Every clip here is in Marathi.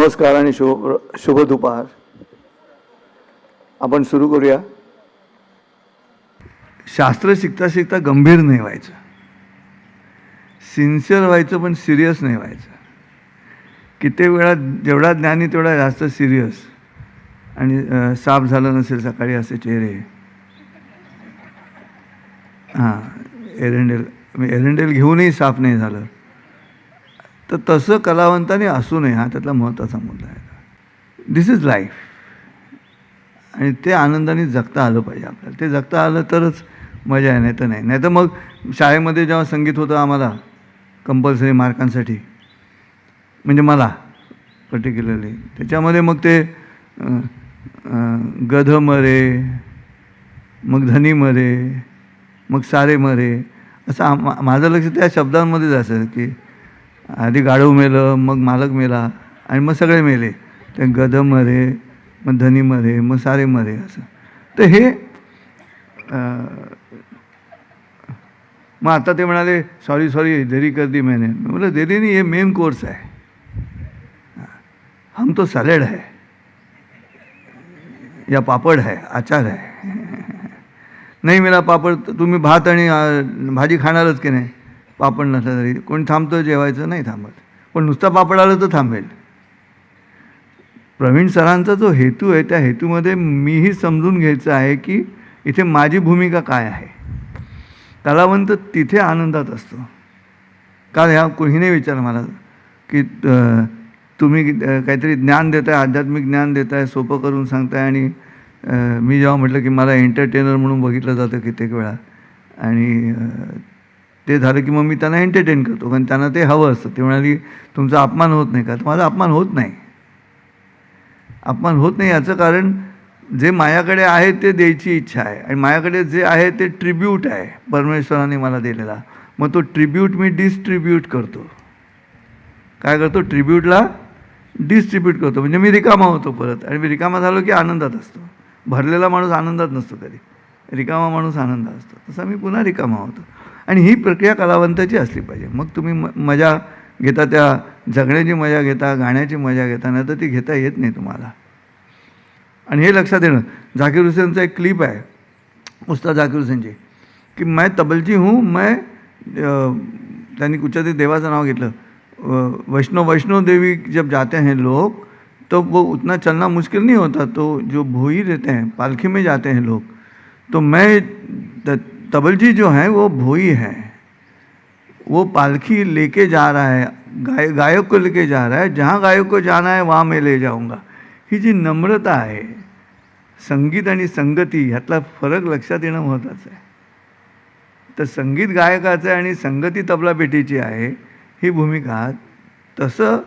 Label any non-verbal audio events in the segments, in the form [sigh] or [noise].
नमस्कार आणि शुभ शुभ दुपार. आपण सुरू करूया. शास्त्र शिकता शिकता गंभीर नाही व्हायचं. सिन्सिअर व्हायचं पण सिरियस नाही व्हायचं. किती वेळा जेवढा ज्ञानी तेवढा जास्त सिरियस. आणि साफ झालं नसेल सकाळी असे चेहरे. हां एरंडेल एरंडेल घेऊनही साफ नाही झालं. तर तसं कलावंताने असू नये हा त्यातला महत्त्वाचा मुद्दा आहे. दिस इज लाईफ आणि ते आनंदाने जगता आलं पाहिजे आपल्याला. ते जगता आलं तरच मजा आहे नाही तर नाही. नाही तर मग शाळेमध्ये जेव्हा संगीत होतं आम्हाला कंपल्सरी मार्कांसाठी म्हणजे मला पर्टिक्युलरली त्याच्यामध्ये मग ते गध मरे मग धनी मरे मग सारे मरे असं आम- माझं लक्ष त्या शब्दांमध्येच असं की आधी गाढव मेलं मग मालक मेला आणि मग सगळे मेले. ते गदम मरे मग धनी मरे मग सारे मरे असं. तर हे मग आता ते म्हणाले सॉरी सॉरी देरी कर दी मैंने. मी बोला देरी नाही हे मेन कोर्स आहे हम तो सॅलेड है. या पापड है आचार है. [laughs] नाही मिळा पापड तर तुम्ही भात आणि भाजी खाणारच की नाही? पापड नसला तरी. कोणी थांबतं जेवायचं? नाही थांबत. पण नुसता पापड आलं तर थांबेल. प्रवीण सरांचा जो हेतू आहे त्या हेतूमध्ये मीही समजून घ्यायचं आहे की इथे माझी भूमिका काय आहे? कलावंत तिथे आनंदात असतो. का ह्या कोणीने विचार मला की तुम्ही काहीतरी ज्ञान देताय आध्यात्मिक ज्ञान देताय सोपं करून सांगताय आणि मी जेव्हा म्हटलं की मला एंटरटेनर म्हणून बघितलं जातं कित्येक वेळा आणि ते झालं की मग मी त्यांना एंटरटेन करतो. कारण त्यांना ते हवं असतं. ते म्हणाली तुमचा अपमान होत नाही का? तर माझा अपमान होत नाही. अपमान होत नाही याचं कारण जे माझ्याकडे आहे ते द्यायची इच्छा आहे. आणि माझ्याकडे जे आहे ते ट्रिब्यूट आहे. परमेश्वराने मला दिलेला. मग तो ट्रिब्यूट मी डिस्ट्रीब्यूट करतो. काय करतो? ट्रिब्यूटला डिस्ट्रीब्यूट करतो. म्हणजे मी रिकामा होतो परत. आणि मी रिकामा झालो की आनंदात असतो. भरलेला माणूस आनंदात नसतो कधी. रिकामा माणूस आनंदात असतो. तसा मी पुन्हा रिकामा होतो. आणि ही प्रक्रिया कलावंताची असली पाहिजे. मग तुम्ही म मजा घेता त्या जगण्याची मजा घेता गाण्याची मजा घेता नाही तर ती घेता येत नाही तुम्हाला. आणि हे लक्षात येणं झाकीर हुसेनचा एक क्लिप आहे उस्ताद झाकीर हुसेनची की मैं तबलची हूँ मैं त्यांनी कुठच्या देवाचं नाव घेतलं. वैष्णव वैष्णव देवी जब जाते हैं लोग तो वो उतना चलना मुश्किल नहीं होता तो जो भोई रहते हैं पालखी में जाते हैं लोग तो मैं त- तबलजी जो हैं वो भोई हैं। वो पालखी लेके जा रहा है गाय गायक को लेके जा रहा है। जहाँ गायक को जाना है वहाँ मैं ले जाऊँगा। ही जी नम्रता आहे संगीत आणि संगती ह्यातला फरक लक्षात येणं महत्त्वाचं आहे। तर संगीत गायकाचं आहे आणि संगती तबला पेटीची आहे ही भूमिका. तसं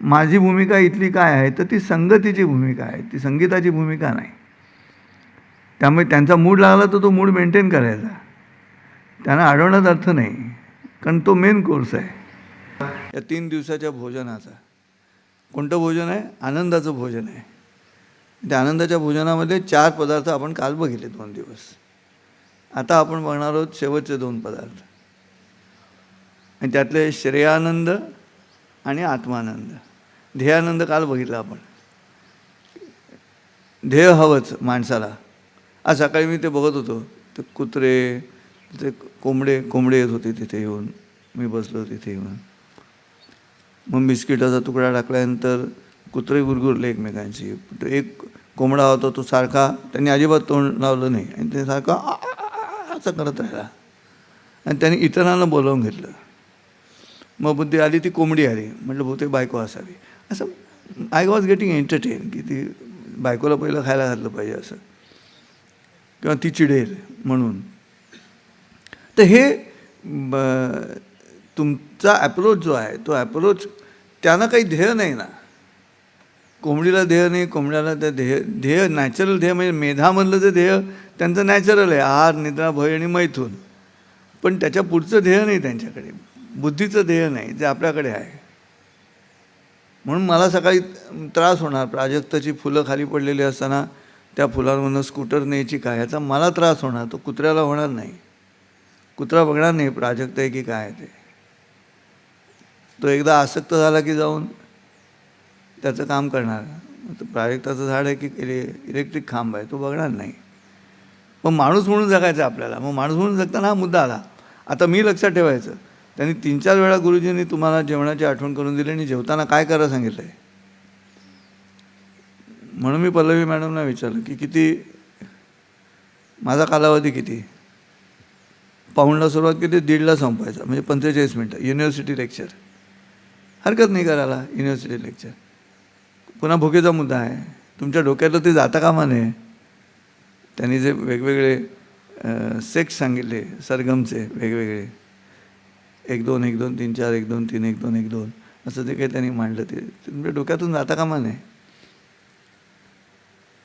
माझी भूमिका इथली काय आहे तर ती संगतीची भूमिका आहे. ती संगीताची भूमिका नाही. त्यामुळे त्यांचा मूड लागला तर तो मूड मेंटेन करायचा. त्यांना अडवण्यात अर्थ नाही कारण तो मेन कोर्स आहे. या तीन दिवसाच्या भोजनाचा. कोणतं भोजन आहे? आनंदाचं भोजन आहे. त्या आनंदाच्या भोजनामध्ये चार पदार्थ आपण काल बघितले दोन दिवस. आता आपण बघणार आहोत शेवटचे दोन पदार्थ. आणि त्यातले श्रेयानंद आणि आत्मानंद. ध्येयानंद काल बघितला आपण. ध्येय हवंच माणसाला. आज सकाळी मी ते बघत होतो. ते कुत्रे ते कोंबडे कोंबडे येत होते तिथे येऊन. मी बसलो तिथे येऊन. मग बिस्किटाचा तुकडा टाकल्यानंतर कुत्रे गुरगुरले एकमेकांशी. तो एक कोंबडा होता तो सारखा त्यांनी अजिबात तोंड लावलं नाही. आणि ते सारखा असं करत राहिला. आणि त्यांनी इतरांना बोलावून घेतलं. मग बुद्धी आली ती कोंबडी आली. म्हटलं बहुतेक बायको असावी. असं आय वॉज गेटिंग एंटरटेन की ती बायकोला पहिलं खायला घातलं पाहिजे असं. किंवा ती चिडेल म्हणून. तर हे ब- तुमचा ॲप्रोच जो आहे तो ॲप्रोच त्यांना काही ध्येय नाही ना. कोंबडीला ध्येय नाही कोंबड्याला त्या ध्येय ध्येय नॅचरल ध्येय म्हणजे मेधामधलं जे ध्येय त्यांचं नॅचरल आहे आहार निद्रा भय आणि मैथून. पण त्याच्या पुढचं ध्येय नाही त्यांच्याकडे. बुद्धीचं ध्येय नाही जे आपल्याकडे आहे. म्हणून मला सकाळी त्रास होणार. प्राजक्ताची फुलं खाली पडलेली असताना त्या फुलांमधनं स्कूटर न्यायची काय? याचा मला त्रास होणार तो कुत्र्याला होणार नाही. कुत्रा बघणार नाही प्राजक्त आहे की काय ते. तो एकदा आसक्त झाला की जाऊन त्याचं काम करणार. तर प्राजक्ताचं झाड आहे की इलेक्ट्रिक खांब आहे तो बघणार नाही. पण माणूस म्हणून जगायचं आपल्याला. मग माणूस म्हणून जगताना हा मुद्दा आला. आता मी लक्षात ठेवायचं. त्यांनी तीन चार वेळा गुरुजींनी तुम्हाला जेवणाची आठवण करून दिली आणि जेवताना काय करा सांगितलं आहे म्हणून मी पल्लवी मॅडमना विचारलं की किती माझा कालावधी किती? पाऊंडला सुरुवात केली दीडला संपायचा म्हणजे पंचेचाळीस मिनटं युनिव्हर्सिटी लेक्चर हरकत नाही करायला युनिव्हर्सिटी लेक्चर पुन्हा भुकेचा मुद्दा आहे. तुमच्या डोक्यातलं ते जाता कामा नये त्यांनी जे वेगवेगळे सेक्स सांगितले सरगमचे वेगवेगळे. एक दोन एक दोन तीन चार एक दोन तीन एक दोन एक दोन. असं जे काही त्यांनी मांडलं ते. तुमच्या डोक्यातून जाता कामा नये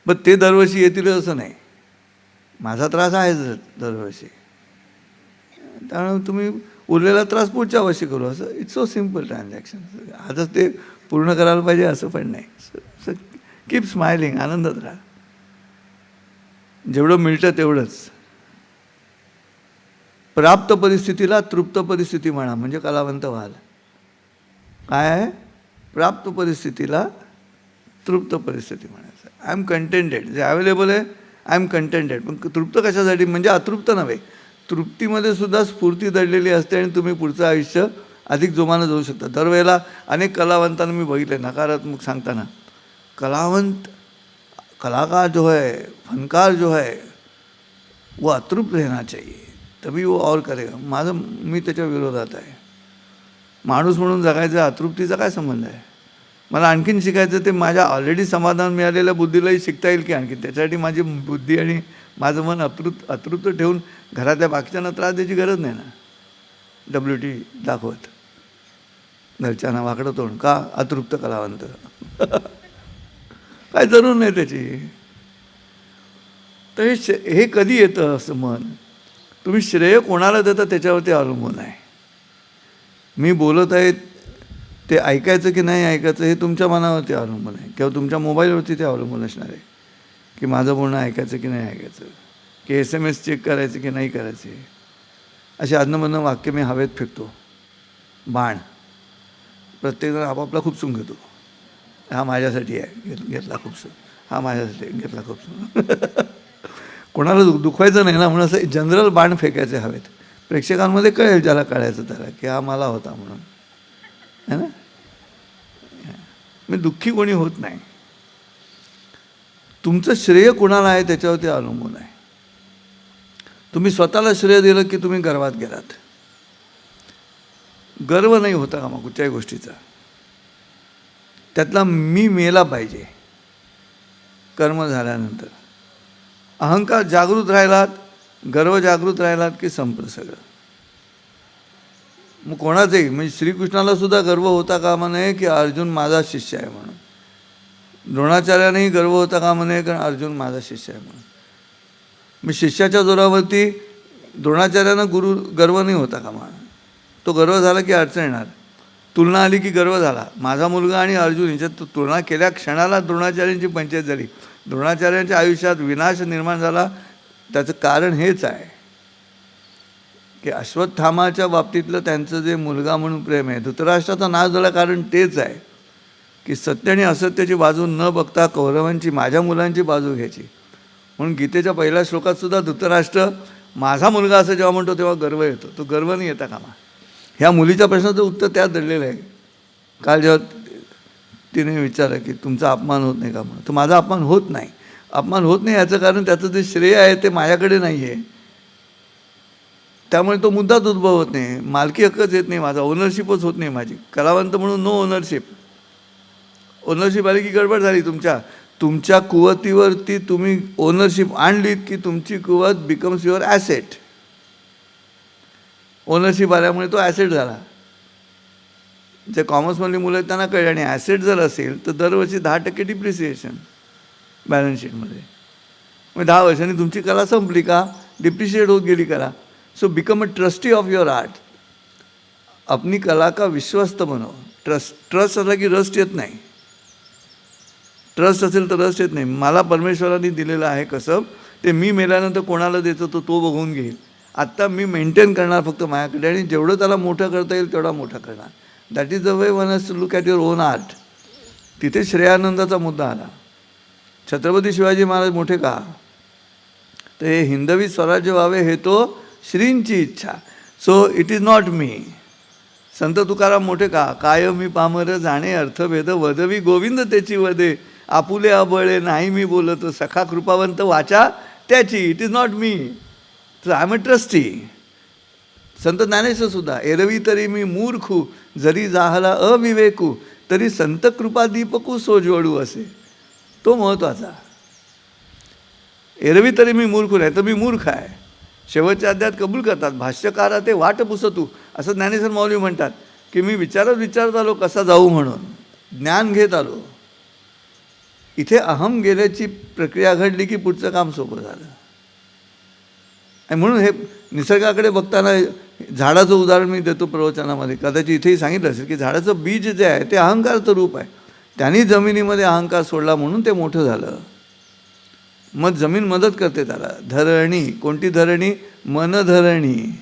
पण ते दरवर्षी येतील असं नाही. माझा त्रास आहेच दरवर्षी. त्यामुळे तुम्ही उरलेला त्रास पुढच्या वर्षी करू. असं इट्स सो सिंपल ट्रान्झॅक्शन आजच ते पूर्ण करायला पाहिजे असं पण नाही. कीप स्मायलिंग आनंदात राहा. जेवढं मिळतं तेवढंच. प्राप्त परिस्थितीला तृप्त परिस्थिती म्हणा म्हणजे कलावंत व्हाल. काय आहे? प्राप्त परिस्थितीला तृप्त परिस्थिती म्हणा. आय एम कंटेंटेड जे अवेलेबल आहे आय एम कंटेंटेड पण तृप्त कशासाठी? म्हणजे अतृप्त नव्हे. तृप्तीमध्ये सुद्धा स्फूर्ती दडलेली असते आणि तुम्ही पुढचं आयुष्य अधिक जोमानं जाऊ शकता. दरवेळेला अनेक कलावंतांना मी बघितले नकारात्मक सांगताना. कलावंत कलाकार जो है फनकार जो है वो अतृप्त रहना चाहिए. तभी वो और करेगा. माझं मी त्याच्या विरोधात आहे. माणूस म्हणून जगायचा अतृप्तीचा काय संबंध आहे? मला आणखीन शिकायचं ते माझ्या ऑलरेडी समाधान मिळालेल्या बुद्धीलाही शिकता येईल की आणखी. त्याच्यासाठी माझी बुद्धी आणि माझं मन अतृत अतृप्त ठेवून घरातल्या बाकीच्यांना त्रास द्यायची गरज नाही ना. डब्ल्यू टी दाखवत. घरच्यांना वाकडं तोंड. का अतृप्त कलावंत? [laughs] काय जरूर नाही त्याची. तर हे श हे कधी येतं असं मन? तुम्ही श्रेय कोणाला देता त्याच्यावरती अवलंबून आहे. मी बोलत आहे ते ऐकायचं की नाही ऐकायचं हे तुमच्या मनावरती अवलंबून आहे. किंवा तुमच्या मोबाईलवरती ते अवलंबून असणार आहे. की माझं बोलणं ऐकायचं की नाही ऐकायचं? की एस एम एस चेक करायचं की नाही करायचे? असे अन्नमधनं वाक्य मी हवेत फेकतो. बाण. प्रत्येकजण आपापला खूपसून घेतो. हा माझ्यासाठी आहे. घेत घेतला खूपसून हा माझ्यासाठी घेतला खूपसून [laughs] कोणाला दु दुखवायचं नाही ना म्हणून असं जनरल बाण फेकायचे हवेत. प्रेक्षकांमध्ये कळेल ज्याला कळायचं त्याला की हा मला होता म्हणून. है ना? मी दुःखी कोणी होत नाही. तुमचं श्रेय कुणाला आहे त्याच्यावरती अवलंबून आहे. तुम्ही स्वतःला श्रेय दिलं की तुम्ही गर्वात गेलात. गर्व नाही होता का मग कुठच्याही गोष्टीचा. त्यातला मी मेला पाहिजे. कर्म झाल्यानंतर. अहंकार जागृत राहिलात गर्व जागृत राहिलात की संपलं सगळं. मग कोणाचंही? म्हणजे श्रीकृष्णाला सुद्धा गर्व होता कामा नये की अर्जुन माझा शिष्य आहे म्हणून? द्रोणाचार्यानेही गर्व होता कामा नये कारण अर्जुन माझा शिष्य आहे म्हणून? मग शिष्याच्या जोरावरती द्रोणाचार्यानं गुरु गर्व नाही होता कामा तो गर्व झाला की अडचण येणार. तुलना आली की गर्व झाला. माझा मुलगा आणि अर्जुन यांच्यात तुलना केल्या क्षणाला द्रोणाचार्यांची पंचायत झाली. द्रोणाचार्यांच्या आयुष्यात विनाश निर्माण झाला. त्याचं कारण हेच आहे. की अश्वत्थामाच्या बाबतीतलं त्यांचं जे मुलगा म्हणून प्रेम आहे धृतराष्ट्राचा नाश झाला कारण तेच आहे की सत्य आणि असत्याची बाजू न बघता कौरवांची माझ्या मुलांची बाजू घ्यायची. म्हणून गीतेच्या पहिल्या श्लोकात सुद्धा धृतराष्ट्र माझा मुलगा असं जेव्हा म्हणतो तेव्हा गर्व येतो. तो गर्व नाही येता कामा. ह्या मुलीच्या प्रश्नाचं उत्तर त्यात दडलेलं आहे. काल जेव्हा तिने विचारलं की तुमचा अपमान होत नाही का? म्हणून. तर माझा अपमान होत नाही. अपमान होत नाही याचं कारण त्याचं जे श्रेय आहे ते माझ्याकडे नाही आहे त्यामुळे तो मुद्दाच उद्भवत नाही. मालकी हक्कच येत नाही. माझा ओनरशिपच होत नाही माझी. कलावंत म्हणून नो ओनरशिप ओनरशिप आली की गडबड झाली तुमच्या. तुमच्या कुवतीवरती तुम्ही ओनरशिप आणलीत की तुमची कुवत बिकम्स युअर ॲसेट ओनरशिप आल्यामुळे तो ॲसेट झाला. जे कॉमर्समधली मुलं आहेत त्यांना कळले आणि ॲसेट जर असेल तर दरवर्षी दहा टक्के डिप्रिसिएशन बॅलन्स शीटमध्ये मग दहा वर्षांनी तुमची कला संपली का? डिप्रिशिएट होत गेली कला. So become a trustee of your art अपनी कला का विश्वस्त बनव ट्रस्ट ट्रस्ट असला की रस्ट येत नाही. ट्रस्ट असेल तर रस येत नाही. मला परमेश्वरांनी दिलेलं आहे कसं? ते मी मेल्यानंतर कोणाला देतो तो तो बघून घेईल. आत्ता मी मेंटेन करणार फक्त माझ्याकडे आणि जेवढं त्याला मोठं करता येईल तेवढा मोठा करणार. That is the way one has to look at your own art तिथे श्रेयानंदाचा मुद्दा आला. छत्रपती शिवाजी महाराज मोठे का? ते हिंदवी स्वराज्य व्हावे हे तो श्रींची इच्छा. सो इट इज नॉट मी संत तुकाराम मोठे का? काय मी पामर जाणे अर्थभेद वदवी गोविंद त्याची वदे. आपुले अबळे नाही मी बोलत सखा कृपावंत वाचा त्याची. इट इज नॉट मी तर आय एम अ ट्रस्टी संत ज्ञानेश्वरसुद्धा एरवी तरी मी मूर्खू जरी जाहला अविवेकू तरी संत कृपा दीपकू सोजवडू असे. तो महत्त्वाचा एरवी तरी मी मूर्ख नाही तर मी मूर्ख आहे. शेवटच्या अध्यात कबूल करतात. भाष्यकारा ते वाट पुसतू असं ज्ञानेश्वर माऊली म्हणतात की मी विचारत विचारत आलो कसा जाऊ म्हणून? ज्ञान घेत आलो. इथे अहम गेल्याची प्रक्रिया घडली की पुढचं काम सोपं झालं. आणि म्हणून हे निसर्गाकडे बघताना झाडाचं उदाहरण मी देतो प्रवचनामध्ये. कदाचित इथेही सांगितलं असेल की झाडाचं बीज जे आहे ते अहंकारचं रूप आहे. त्यांनी जमिनीमध्ये अहंकार सोडला म्हणून ते मोठं झालं. मग जमीन मदत करते त्याला. धरणी कोणती धरणी? मनधरणी.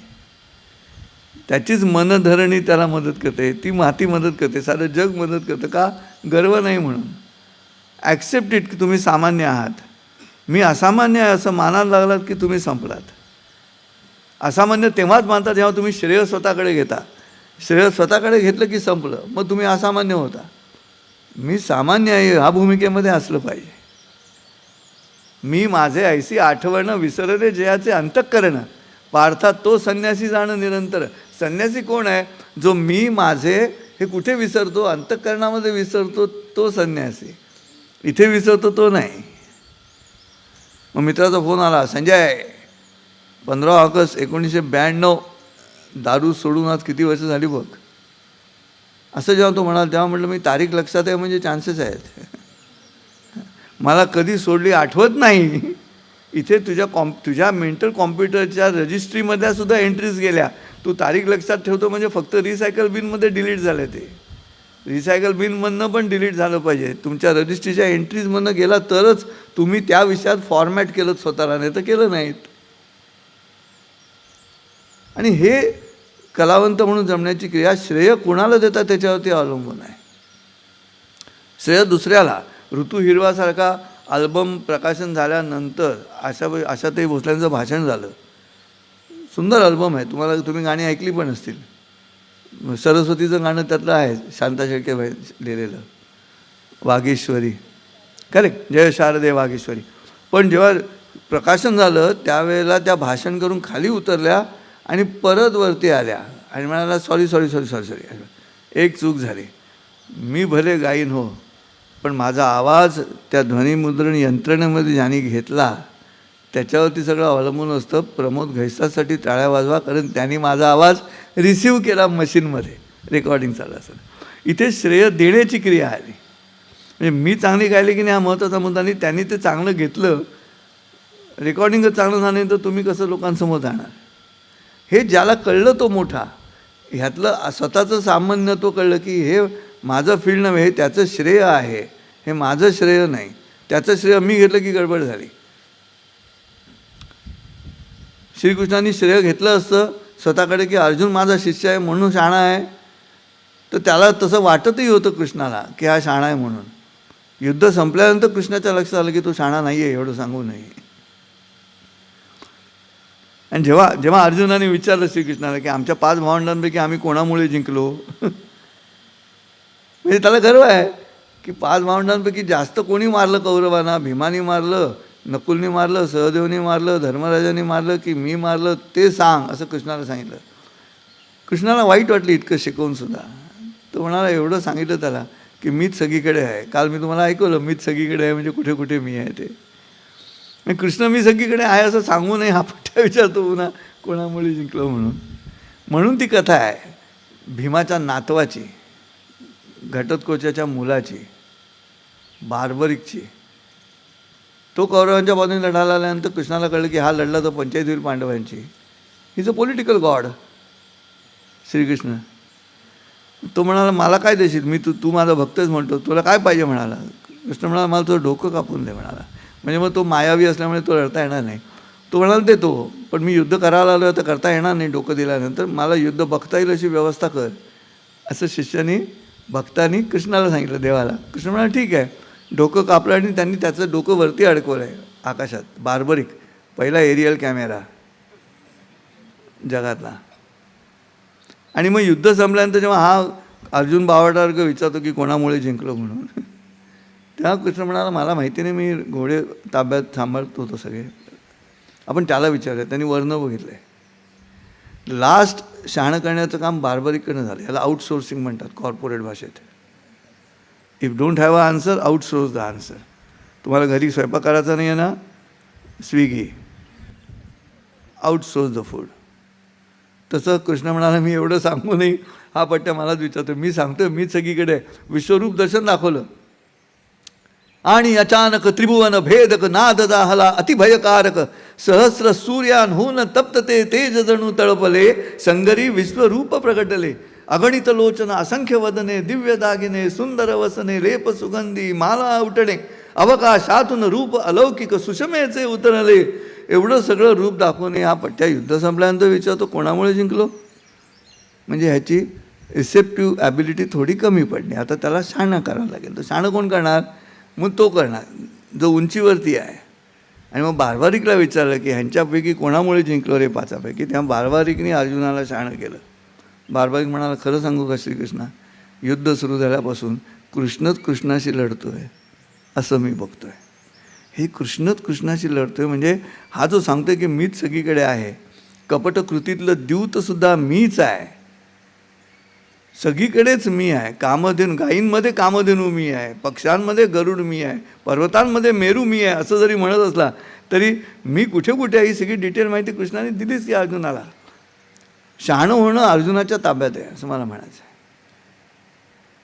त्याचीच मनधरणी त्याला मदत करते. ती माती मदत करते. सारं जग मदत करतं का? गर्व नाही म्हणून. ॲक्सेप्ट इट की तुम्ही सामान्य आहात. मी असामान्य आहे असं मानायला लागलात की तुम्ही संपलात. असामान्य तेव्हाच मानता जेव्हा तुम्ही श्रेय स्वतःकडे घेता. श्रेय स्वतःकडे घेतलं की संपलं. मग तुम्ही असामान्य होता. मी सामान्य आहे. ह्या भूमिकेमध्ये असलं पाहिजे. मी माझे ऐसी आठवणं विसरले जयाचे अंतःकरण. पार्थात तो संन्यासी जाणं निरंतर. संन्यासी कोण आहे? जो मी माझे हे कुठे विसरतो? अंतःकरणामध्ये विसरतो तो संन्यासी. इथे विसरतो तो नाही. मग मित्राचा फोन आला संजय पंधरा ऑगस्ट एकोणीसशे ब्याण्णव दारू सोडून आज किती वर्ष झाली बघ. असं जेव्हा तो म्हणाल तेव्हा म्हटलं मी तारीख लक्षात आहे म्हणजे चान्सेस आहेत. मला कधी सोडली आठवत नाही. इथे तुझ्या कॉम्प तुझ्या मेंटल कॉम्प्युटरच्या रजिस्ट्रीमध्ये सुद्धा एंट्रीज गेल्या. तू तारीख लक्षात ठेवतो म्हणजे फक्त रिसायकल बिनमध्ये डिलीट झालं ते. रिसायकल बिनमधनं पण डिलीट झालं पाहिजे. तुमच्या रजिस्ट्रीच्या एंट्रीजमधनं गेला तरच तुम्ही त्या विषयात फॉर्मॅट केलं स्वतःला नाही तर केलं नाहीत. आणि हे कलावंत म्हणून जमण्याची क्रिया श्रेय कुणाला देतात त्याच्यावरती अवलंबून आहे? श्रेय दुसऱ्याला. ऋतू हिरवासारखा अल्बम प्रकाशन झाल्यानंतर आशा आशाताई भोसल्यांचं भाषण झालं. सुंदर अल्बम आहे. तुम्हाला तुम्ही गाणी ऐकली पण असतील. सरस्वतीचं गाणं त्यातलं आहे शांता शेळके भाई लिहिलेलं. वागेश्वरी. करेक्ट जय शारदे वागेश्वरी. पण जेव्हा प्रकाशन झालं त्यावेळेला त्या भाषण करून खाली उतरल्या आणि परत वरती आल्या. आणि म्हणाला sorry sorry sorry sorry sorry एक चूक झाली. मी भले गाईन हो पण माझा आवाज त्या ध्वनिमुद्रण यंत्रणेमध्ये ज्याने घेतला त्याच्यावरती सगळं अवलंबून असतं. प्रमोद घैसासाठी टाळ्या वाजवा कारण त्यांनी माझा आवाज रिसीव्ह केला मशीनमध्ये रेकॉर्डिंग चालू असं इथे श्रेय देण्याची क्रिया आली. म्हणजे मी चांगली गायली की नाही हा महत्त्वाचा मुद्दा आणि त्यांनी ते चांगलं घेतलं. रेकॉर्डिंगच चांगलं झालं नाही तर तुम्ही कसं लोकांसमोर जाणार? हे ज्याला कळलं तो मोठा ह्यातलं स्वतःचं सामान्य तो कळलं की हे माझं फील्ड नव्हे हे त्याचं श्रेय आहे. हे माझं श्रेय नाही. त्याचं श्रेय मी घेतलं की गडबड झाली. श्रीकृष्णांनी श्रेय घेतलं असतं स्वतःकडे की अर्जुन माझा शिष्य आहे म्हणून शाणा आहे. तर त्याला तसं वाटतही होतं कृष्णाला की हा शाणा आहे म्हणून. युद्ध संपल्यानंतर कृष्णाच्या लक्षात आलं की तो शाणा नाही आहे एवढं सांगू नये. आणि जेव्हा जेव्हा अर्जुनाने विचारलं श्रीकृष्णाला की आमच्या पाच भावंडांपैकी आम्ही कोणामुळे जिंकलो? [laughs] म्हणजे त्याला गर्व आहे की पाच भावंडांपैकी जास्त कोणी मारलं कौरवांना? भीमानी मारलं नकुलनी मारलं सहदेवनी मारलं धर्मराजाने मारलं की मी मारलं? ते सांग असं कृष्णाला सांगितलं. कृष्णाला वाईट वाटलं इतकं शिकवून सुद्धा. तो म्हणाला एवढं सांगितलं त्याला की मीच सगळीकडे आहे. काल मी तुम्हाला ऐकवलं मीच सगळीकडे आहे म्हणजे कुठे कुठे मी आहे ते. कृष्ण मी सगळीकडे आहे असं सांगू नये हा पट्ट्या विचारतो पुन्हा कोणामुळे जिंकलो म्हणून. म्हणून ती कथा आहे भीमाच्या नातवाची. घटोत्कोचाच्या मुलाची बार्बरिकची तो कौरवांच्या बाजूने लढायला आल्यानंतर कृष्णाला कळलं की हा लढला तर पंचायत होईल पांडवांची. Is a political god Shrikrishna. तो म्हणाला मला काय देशील? मी तू तू माझा भक्तच म्हणतो. तुला काय पाहिजे? म्हणाला. कृष्ण म्हणाला मला तुझं डोकं कापून दे म्हणाला. म्हणजे मग तो मायावी असल्यामुळे तो लढता येणार नाही. तो म्हणाला देतो पण मी युद्ध करायला आलो तर करता येणार नाही डोकं दिल्यानंतर. मला युद्ध बघता येईल अशी व्यवस्था कर असं शिष्याने भक्तांनी कृष्णाला सांगितलं देवाला. कृष्ण म्हणाला ठीक आहे. डोकं कापलं आणि त्यांनी त्याचं डोकं वरती अडकवलं आहे आकाशात. बार्बरिक पहिला एरियल कॅमेरा जगातला. आणि मग युद्ध संपल्यानंतर जेव्हा हा अर्जुन बावटावर्ग विचारतो की कोणामुळे जिंकलो म्हणून? [laughs] तेव्हा कृष्ण म्हणाला मला माहिती नाही मी घोडे ताब्यात सांभाळत होतो सगळे. आपण त्याला विचारूया. त्यांनी वर्ण बघितलं आहे लास्ट शहाणं करण्याचं काम बारबरीकडनं झालं. याला आउटसोर्सिंग म्हणतात कॉर्पोरेट भाषेत. If don't have a answer outsource the answer तुम्हाला घरी स्वयंपाक करायचा नाही आहे ना? स्विगी आउटसोर्स द फूड तसं कृष्ण म्हणाला मी एवढं सांगू नाही हा पट्ट्या मलाच विचारतो मी सांगतो मीच सगळीकडे विश्वरूप दर्शन दाखवलं. आणि अचानक त्रिभुवन भेदक नाद दाहला अतिभयकारक. सहस्र सूर्यान होऊन तप्त ते तेज जणू तळपले संगरी विश्वरूप प्रकटले अगणित लोचन असंख्य वदने दिव्य दागिने सुंदर वसने लेप सुगंधी माला उठणे. अवकाशातून रूप अलौकिक सुषमेचे उतरले. एवढं सगळं रूप दाखवणे हा पट्ट्या युद्ध संपल्यानंतर विचारतो कोणामुळे जिंकलो? म्हणजे ह्याची रिसेप्टिव्ह ॲबिलिटी थोडी कमी पडणे. आता त्याला शहाणं करावं लागेल. तर शहाणं कोण करणार? मग तो करणार. जो उंचीवरती आहे. आणि मग बारबारिकला विचारलं की ह्यांच्यापैकी कोणामुळे जिंकलो रे पाचापैकी? तेव्हा बारबारिकने अर्जुनाला शहाणं केलं. बारबारिक म्हणाला खरं सांगू का श्रीकृष्णा? युद्ध सुरू झाल्यापासून कृष्णच कृष्णाशी लढतो आहे असं मी बघतो आहे हे कृष्णच कृष्णाशी लढतो आहे म्हणजे हा जो सांगतो आहे की मीच सगळीकडे आहे कपटकृतीतलं द्यूतसुद्धा मीच आहे. सगळीकडेच मी आहे. कामधेनू गायींमध्ये कामधेनू मी आहे. पक्ष्यांमध्ये गरुड मी आहे. पर्वतांमध्ये मेरू मी आहे असं जरी म्हणत असला तरी मी कुठे कुठे आहे ही सगळी डिटेल माहिती कृष्णाने दिलीच की अर्जुनाला. शहाणं होणं अर्जुनाच्या ताब्यात आहे असं मला म्हणायचं आहे.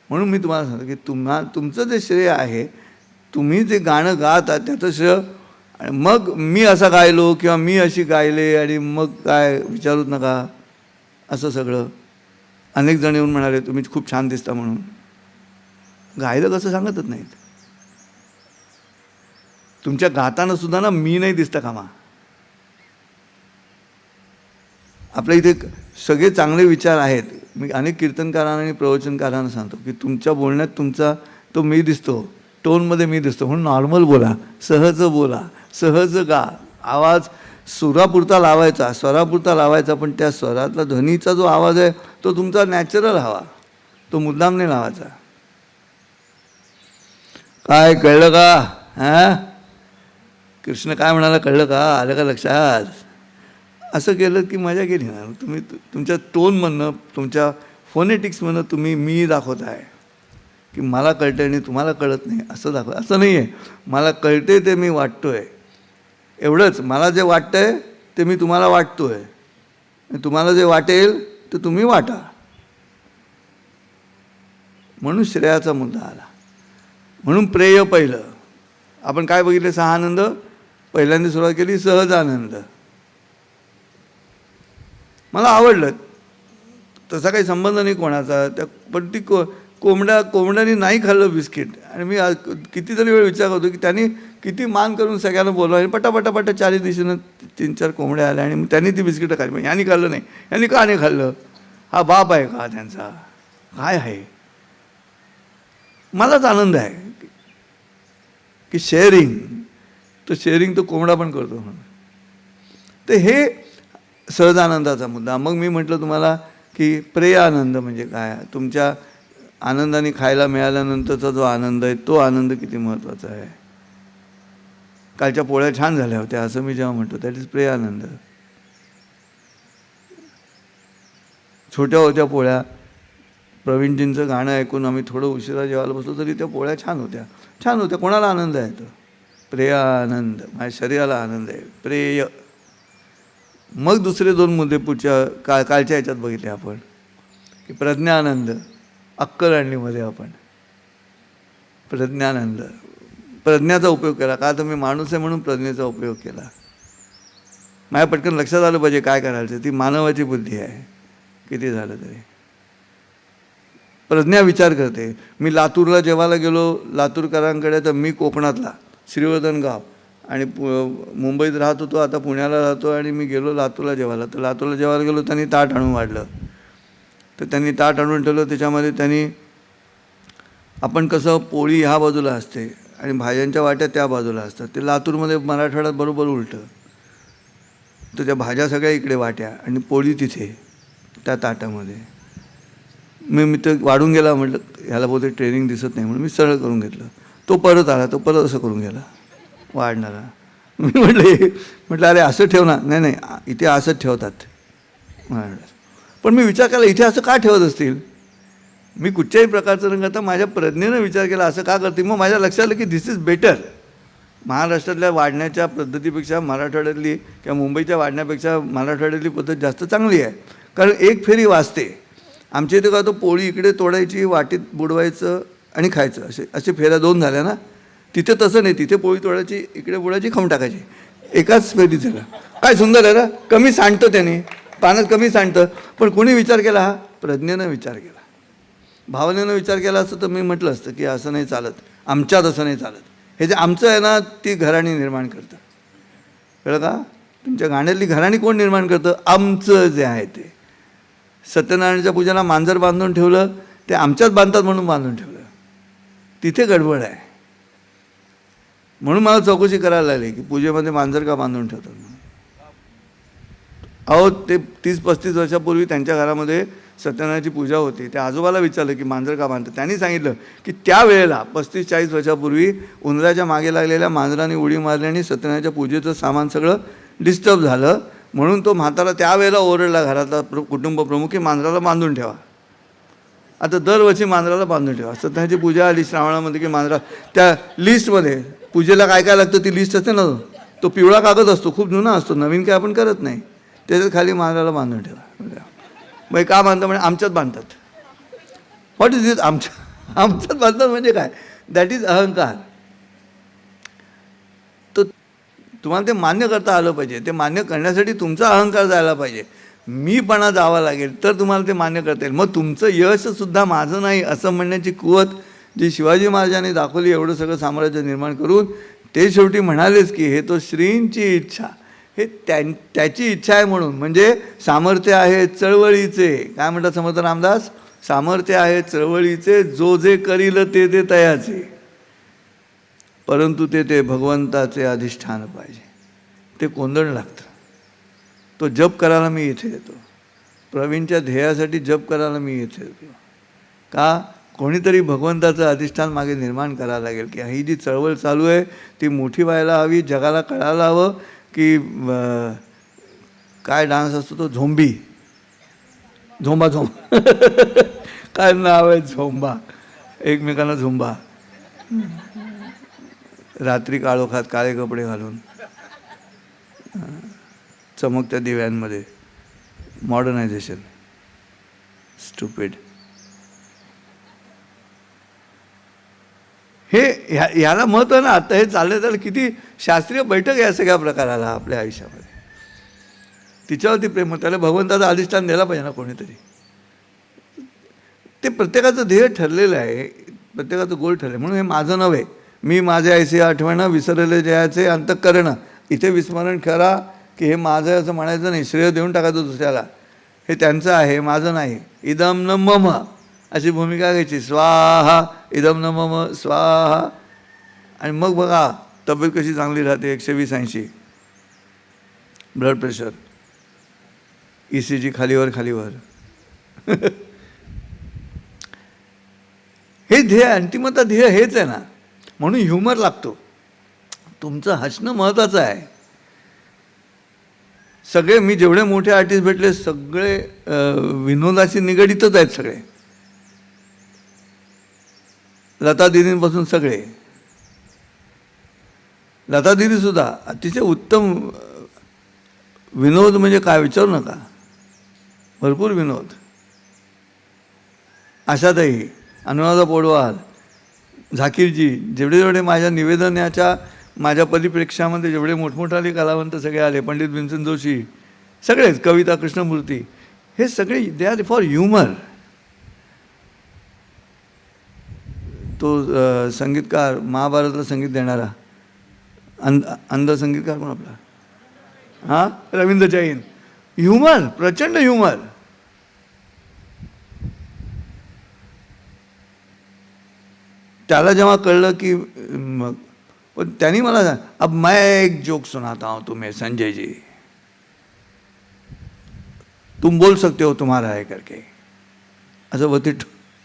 म्हणून मी तुम्हाला सांगतो की तुम्हा तुमचं जे श्रेय आहे तुम्ही जे गाणं गात आहात त्याचं श्रेय आणि मग मी असा गायलो किंवा मी अशी गायले आणि मग काय विचारूच नका असं सगळं अनेक जण येऊन म्हणाले तुम्ही खूप छान दिसता म्हणून. गायलं कसं सांगतच नाहीत. तुमच्या गाताना सुद्धा ना मी नाही दिसता कामा. आपल्या इथे सगळे चांगले विचार आहेत. मी अनेक कीर्तनकारांना आणि प्रवचनकारांना सांगतो की तुमच्या बोलण्यात तुमचा तो मी दिसतो टोनमध्ये मी दिसतो. म्हणून नॉर्मल बोला सहज बोला सहज गा. आवाज सुरापुरता लावायचा स्वरापुरता लावायचा पण त्या स्वरातला ध्वनीचा जो आवाज आहे तो तुमचा नॅचरल हवा. तो मुद्दाम नाही लावायचा. काय कळलं का? हां? कृष्ण काय म्हणाला कळलं का? आलं का लक्षात? असं केलं की मजा गेली ना. तुम्ही तुमच्या टोनमधनं तुमच्या फोनेटिक्समधनं तुम्ही मी दाखवत आहे. की मला कळतं आणि तुम्हाला कळत नाही असं दाखव असं नाही आहे मला कळते ते मी वाटतो आहे एवढंच. मला जे वाटतं आहे ते मी तुम्हाला वाटतो आहे तुम्हाला जे वाटेल तर तुम्ही वाटा. म्हणून श्रेयाचा मुद्दा आला. म्हणून प्रेय पहिलं. आपण काय बघितलं? सहा आनंद पहिल्यांदा सुरुवात केली सहज आनंद मला आवडलं. तसा काही संबंध नाही कोणाचा. त्या पण ती को कोंबड्या कोंबड्याने नाही खाल्लं बिस्किट. आणि मी कितीतरी वेळ विचार करतो की त्यांनी किती मान करून सगळ्यांना बोलवा आणि पटापटा चारी दिशेनं तीन चार कोंबड्या आल्या आणि मग त्यांनी ती बिस्किटं खाल्ली. मग यांनी खाल्लं नाही. यांनी का नाही खाल्लं? हा बाप आहे का त्यांचा? काय आहे? मलाच आनंद आहे की शेअरिंग तो शेअरिंग तो कोंबडा पण करतो म्हणून. तर हे सहज आनंदाचा मुद्दा. मग मी म्हटलं तुम्हाला की प्रेय आनंद म्हणजे काय? तुमच्या आनंदाने खायला मिळाल्यानंतरचा जो आनंद आहे तो आनंद किती महत्त्वाचा आहे. कालच्या पोळ्या छान झाल्या होत्या असं मी जेव्हा म्हणतो दॅट इज प्रेय आनंद. छोट्या होत्या पोळ्या. प्रवीणजींचं गाणं ऐकून आम्ही थोडं उशिरा जेवायला बसलो तरी त्या पोळ्या छान होत्या. छान होत्या कोणाला आनंद आहे तो प्रेयानंद माझ्या शरीराला आनंद आहे. प्रेय. मग दुसरे दोन मुद्दे पुढच्या का कालच्या ह्याच्यात बघितले आपण की प्रज्ञानंद. अक्कल आणलीमध्ये आपण. प्रज्ञानंद. प्रज्ञाचा उपयोग केला. का तर मी माणूस आहे म्हणून प्रज्ञेचा उपयोग केला. माझ्या पटकन लक्षात आलं पाहिजे काय करायचं. ती मानवाची बुद्धी आहे. किती झालं तरी. प्रज्ञा विचार करते. मी लातूरला जेवायला गेलो लातूरकरांकडे तर मी कोकणातला श्रीवर्धन गाव. आणि पु मुंबईत राहत होतो आता पुण्याला राहतो आणि मी गेलो लातूरला जेवायला. तर लातूरला जेवायला गेलो त्यांनी ताट आणून वाढलं. तर त्यांनी ताट आणून ठेवलं. त्याच्यामध्ये त्यांनी आपण कसं पोळी ह्या बाजूला असते आणि भाज्यांच्या वाट्या त्या बाजूला असतात. ते लातूरमध्ये मराठवाड्यात बरोबर उलटं. तर त्या भाज्या सगळ्या इकडे वाट्या आणि पोळी तिथे त्या ताटामध्ये. मी मी तर वाढून गेला म्हटलं ह्याला बहुतेक ट्रेनिंग दिसत नाही म्हणून मी सरळ करून घेतलं. तो परत आला तो परत असं करून गेला वाढणारा. मी म्हटलं म्हटलं अरे असं ठेव ना. नाही नाही इथे असंच ठेवतात. म्हणाला. पण मी विचार केला इथे असं का ठेवत असतील? मी कुठच्याही प्रकारचं न करता माझ्या प्रज्ञेनं विचार केला असं का करते मग माझ्या लक्षात आलं की दिस इज बेटर महाराष्ट्रातल्या वाढण्याच्या पद्धतीपेक्षा मराठवाड्यातली किंवा मुंबईच्या वाढण्यापेक्षा मराठवाड्यातली पद्धत जास्त चांगली आहे. कारण एक फेरी वाचते. आमच्या इथे का तो पोळी इकडे तोडायची वाटीत बुडवायचं आणि खायचं. असे असे फेऱ्या दोन झाल्या ना? तिथे तसं नाही. तिथे पोळी तोडायची इकडे बुडायची खाऊन टाकायची. एकाच फेरी झाला. काय सुंदर आहे ना? कमी सांडतं त्याने. पाण्यात कमी सांडतं. पण कोणी विचार केला? हा प्रज्ञेनं विचार केला. भावनेनं विचार केला असतं तर मी म्हटलं असतं की असं नाही चालत. आमच्यात असं नाही चालत. हे जे आमचं आहे ना ती घराणी निर्माण करतं. कळलं का? तुमच्या गाण्यातली घराणी कोण निर्माण करतं? आमचं जे आहे ते. सत्यनारायणाच्या पूजेला मांजर बांधून ठेवलं ते आमच्यात बांधतात म्हणून बांधून ठेवलं. तिथे गडबड आहे. म्हणून मला चौकशी करायला लागली की पूजेमध्ये मांजर का बांधून ठेवतात म्हणून. अहो ते तीस पस्तीस वर्षापूर्वी त्यांच्या घरामध्ये सत्यनारायणाची पूजा होती. त्या आजोबाला विचारलं की मांजर का बांधतं? त्यांनी सांगितलं की त्यावेळेला पस्तीस चाळीस वर्षापूर्वी उंदराच्या मागे लागलेल्या मांजराने उडी मारली आणि सत्यनारायणाच्या पूजेचं सामान सगळं डिस्टर्ब झालं. म्हणून तो म्हातारा त्यावेळेला ओरडला घरातला प्र कुटुंब प्रमुख की मांजराला बांधून ठेवा. आता दरवर्षी मांजराला बांधून ठेवा. सत्यनारायणाची पूजा आली श्रावणामध्ये की मांजरा त्या लिस्टमध्ये पूजेला काय काय लागतं ती लिस्ट असते ना तो पिवळा कागद असतो खूप जुना असतो. नवीन काय आपण करत नाही. त्याच्यात खाली मांजराला बांधून ठेवा. म्हणजे मग का बांधतात म्हणजे आमच्यात बांधतात. व्हॉट इज इट आमच्या? [laughs] आमच्यात बांधतात म्हणजे काय? दॅट इज अहंकार. तर तुम्हाला ते मान्य करता आलं पाहिजे. ते मान्य करण्यासाठी तुमचा अहंकार जायला पाहिजे. मीपणा जावा लागेल तर तुम्हाला ते मान्य करता येईल. मग तुमचं यशसुद्धा माझं नाही असं म्हणण्याची कुवत जी शिवाजी महाराजांनी दाखवली एवढं सगळं साम्राज्य निर्माण करून ते शेवटी म्हणालेच की हे तो श्रींची इच्छा. हे त्या त्याची इच्छा आहे म्हणून. म्हणजे सामर्थ्य आहे चळवळीचे. काय म्हणतात समर्थ रामदास? सामर्थ्य आहे चळवळीचे जो जे करील ते ते तयाचे. परंतु ते ते भगवंताचे अधिष्ठान पाहिजे. ते कोंदण लागतं. तो जप करायला मी इथे येतो. प्रवीणच्या ध्येयासाठी जप करायला मी इथे येतो. का? कोणीतरी भगवंताचं अधिष्ठान मागे निर्माण करायला लागेल. की ही जी चळवळ चालू आहे ती मोठी व्हायला हवी जगाला कळायला हवं की काय डान्स असतो तो? झोंबी. झोंबा झोंब. [laughs] काय नाव आहे झोंबा? एकमेकांना झोंबा. रात्री काळोखात काळे कपडे घालून. चमकत्या दिव्यांमध्ये. मॉडर्नायझेशन. स्टुपिड. हे ह्या ह्याला महत्त्व ना आता हे चाललं तर किती शास्त्रीय बैठक या सगळ्या प्रकाराला आपल्या आयुष्यामध्ये. तिच्यावरती प्रेम त्याला भगवंताचं अधिष्ठान द्यायला पाहिजे ना कोणीतरी. ते प्रत्येकाचं ध्येय ठरलेलं आहे प्रत्येकाचं गोल ठरलं म्हणून हे माझं नव्हे. मी माझे ऐसे आठवणं विसरले जयाचे अंतकरणं इथे विस्मरण करा की हे माझं असं म्हणायचं नाही. श्रेय देऊन टाकायचं दुसऱ्याला. हे त्यांचं आहे माझं नाही. इदम न मम. अशी भूमिका घ्यायची. स्वाहा इदम न मम स्वाहा. आणि मग बघा तब्येत कशी चांगली राहते एकशे वीस ऐंशी. Blood pressure. E C G खालीवर खालीवर. [laughs] हे ध्येय अंतिमता ध्येय हेच आहे ना. म्हणून ह्युमर लागतो. तुमचं हसणं महत्त्वाचं आहे. सगळे मी जेवढे मोठे आर्टिस्ट भेटले सगळे विनोदाशी निगडीतच आहेत सगळे. लता दिदींपासून सगळे. लता दिदीसुद्धा अतिशय उत्तम विनोद म्हणजे काय विचारू नका. भरपूर विनोद. आशाताई अनुराधा पोडवाल झाकीरजी जेवढे जेवढे माझ्या निवेदनाच्या माझ्या परिप्रेक्षामध्ये जेवढे मोठमोठाले कलावंत सगळे आले पंडित भीमसेन जोशी सगळेच कविता कृष्णमूर्ती हे सगळे दे आर फॉर ह्युमर तो संगीतकार महाभारतला संगीत देणारा. अंध अंध संगीतकार कोण आपला? हां? रवींद्र जैन. ह्युमर प्रचंड ह्युमर. त्याला जेव्हा कळलं की मग पण त्यांनी मला अब मैं एक जोक सुनाता हूँ तुम्हें संजय जी. तुम बोल सकते हो तुम्हारा है करके. असं होती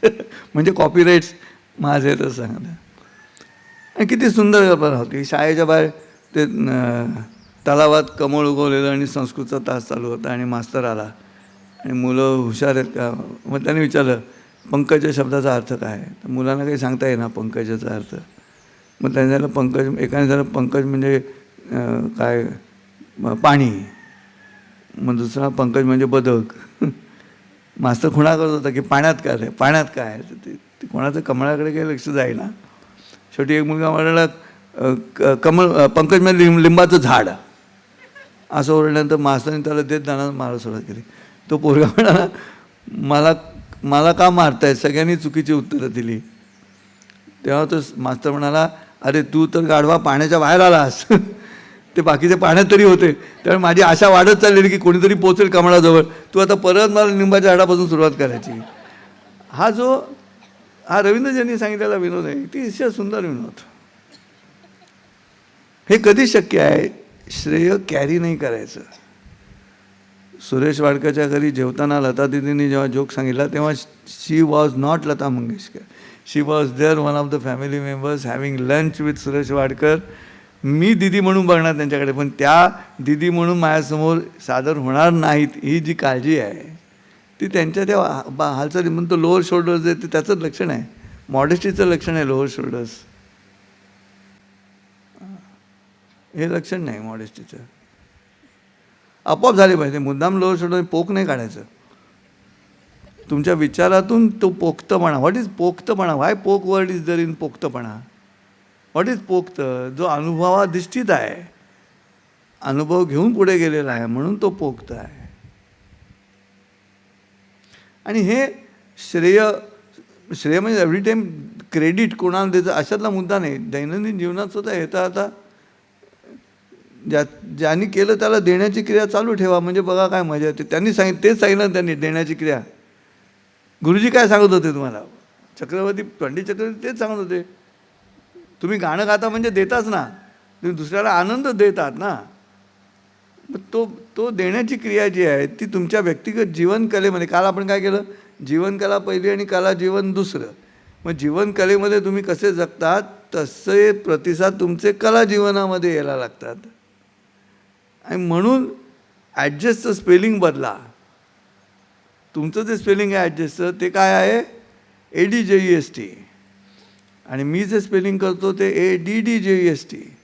[laughs] म्हणजे कॉपीराईट्स माझे तर सांगणं किती सुंदर व्यापार होती. शाळेच्या बाहेर ते तलावात कमळ उगवलेलं आणि संस्कृतचा तास चालू होता आणि मास्तर आला. आणि मुलं हुशार आहेत का? मग त्याने विचारलं पंकज शब्दाचा अर्थ काय? तर मुलांना काही सांगता येईना पंकजाचा अर्थ. मग त्याने झालं पंकज एकाने झालं पंकज म्हणजे काय? पाणी. मग दुसरा पंकज म्हणजे बदक. [laughs] मास्तर खुणा करत होता की पाण्यात काय आहे पाण्यात काय? आहे तर ते ते कोणाचं कमळाकडे काही लक्ष जाईना. शेवटी एक मुलगा म्हणाला क- कमळ पंकज म्हणजे लिंब लिंबाचं झाड. असं ओरडल्यानंतर मास्तरांनी त्याला देत जाणार मारा सुरुवात केली. तो पोरगा म्हणाला मला मला का मारताय? सगळ्यांनी चुकीची उत्तरं दिली. तेव्हा तो मास्तर म्हणाला अरे तू तर गाढवा पाण्याच्या बाहेर आलास. [laughs] ते बाकीचे पाण्यात तरी होते. त्यामुळे माझी आशा वाढत चाललेली की कोणीतरी पोचेल कमळाजवळ. तू आता परत मला लिंबाच्या झाडापासून सुरुवात करायची. हा जो हा रवींद्रजींनी सांगितलेला विनोद आहे. अतिशय सुंदर विनोद. हे कधी शक्य आहे? श्रेय कॅरी नाही करायचं. सुरेश वाडकरच्या घरी जेवताना लता दिदींनी जेव्हा जोक सांगितला तेव्हा she was not Lata Mangeshkar. She was there one of the family members having lunch with Suresh Wadkar. मी दिदी म्हणून बघणार त्यांच्याकडे पण त्या दिदी म्हणून माझ्यासमोर सादर होणार नाहीत ही जी काळजी आहे. ती त्यांच्या त्या बा- हालचाली म्हणतो लोअर शोल्डर्स आहे ते त्याचंच लक्षण आहे. मॉडेस्टीचं लक्षण आहे लोअर शोल्डर्स हे लक्षण नाही मॉडेस्टीचं आपोआप झाले पाहिजे. मुद्दाम लोअर शोल्डर पोक नाही काढायचं. तुमच्या विचारातून तो पोक्तपणा व्हॉट इज पोक्तपणा? व्हाय पोक वर्ड इज दर इन पोक्तपणा? व्हॉट इज पोक्त? जो अनुभवाधिष्ठित आहे. अनुभव घेऊन पुढे गेलेला आहे म्हणून तो पोक्त आहे. आणि हे श्रेय श्रेय म्हणजे एव्हरी टाईम क्रेडिट कोणाला द्यायचं अशातला मुद्दा नाही. दैनंदिन जीवनात सुद्धा येता आता ज्या ज्यांनी केलं त्याला देण्याची क्रिया चालू ठेवा. म्हणजे बघा काय मजा येते. त्यांनी सांगित तेच सांगितलं त्यांनी देण्याची क्रिया. गुरुजी काय सांगत होते तुम्हाला? चक्रवर्ती पंडित चक्रवर्ती तेच सांगत होते. तुम्ही गाणं गाता म्हणजे देताच ना. तुम्ही दुसऱ्याला आनंद देतात ना. मग तो तो देण्याची क्रिया जी आहे ती तुमच्या व्यक्तिगत जीवनकलेमध्ये काल आपण काय केलं? जीवनकला पहिली आणि कला जीवन दुसरं. मग जीवनकलेमध्ये तुम्ही कसे जगतात तसे प्रतिसाद तुमचे कला जीवनामध्ये यायला लागतात. आणि म्हणून ॲडजस्टचं स्पेलिंग बदला. तुमचं जे स्पेलिंग आहे ॲडजस्टचं ते काय आहे? A D J E S T आणि मी जे स्पेलिंग करतो ते A D D J E S T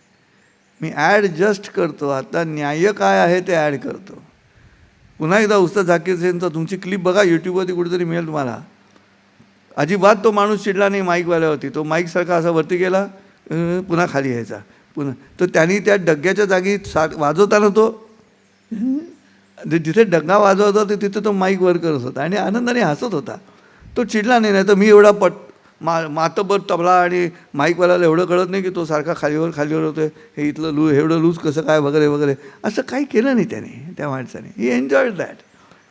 me add just करतो. आता न्याय काय आहे ते ॲड करतो. पुन्हा एकदा उस्ताद झाकीर सेनचा तुमची क्लिप बघा यूट्यूबवरती कुठेतरी मिळेल तुम्हाला. अजिबात तो माणूस चिडला नाही माईकवाल्यावरती. तो माईकसारखा असा वरती गेला पुन्हा खाली यायचा. पुन्हा तर त्यांनी त्या डग्याच्या जागी सा वाजवताना तो जिथे डग्गा वाजवत होता तिथे तो माईक वर करत होता आणि आनंदाने हसत होता. तो चिडला नाही नाही तर मी एवढा पट मा मातबर तबला आणि माईकवाल्याला एवढं कळत नाही की तो सारखा खालीवर खालीवर होतोय. हे इथलं लू एवढं लूज कसं काय वगैरे वगैरे. असं काही केलं नाही त्याने त्या माणसाने. ही एन्जॉयड दॅट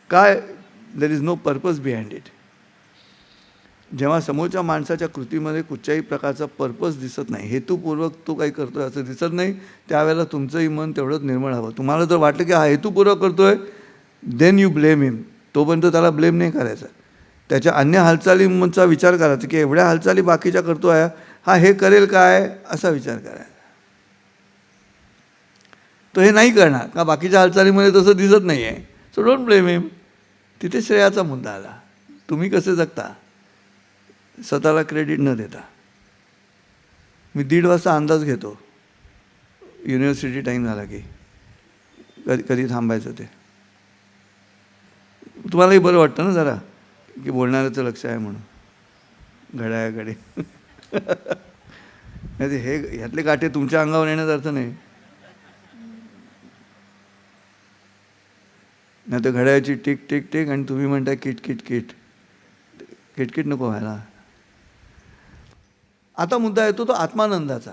काय? There is no purpose behind it जेव्हा समोरच्या माणसाच्या कृतीमध्ये कुठच्याही प्रकारचा पर्पज दिसत नाही हेतुपूर्वक तो काही करतो आहे असं दिसत नाही त्यावेळेला तुमचंही मन तेवढंच निर्मळ हवं. तुम्हाला जर वाटलं की हा हेतुपूर्वक आहे देन यू ब्लेम हिम तोपर्यंत त्याला ब्लेम नाही करायचा. त्याच्या अन्य हालचालींचा विचार करायचा की एवढ्या हालचाली बाकीच्या करतो आहे. हा हे करेल काय? असा विचार करायचा तो हे नाही करणार. का बाकीच्या हालचालीमध्ये तसं दिसत नाही आहे सो डोंट ब्लेम हिम तिथे श्रेयाचा मुद्दा आला. तुम्ही कसे जगता? स्वतःला क्रेडिट न देता. मी दीड वाजता अंदाज घेतो. युनिव्हर्सिटी टाईम झाला की. कधी कधी थांबायचं ते. तुम्हालाही बरं वाटतं ना जरा? की बोलणाऱ्याचं लक्ष आहे म्हणून. घड्याळाकडे. नाही ते हे ह्यातले काटे तुमच्या अंगावर येण्याचा अर्थ नाही. नाही तर घड्याळाची टिक टिक टिक आणि तुम्ही म्हणताय किट किट किट. किटकिट नको व्हायला. आता मुद्दा येतो तो आत्मानंदाचा.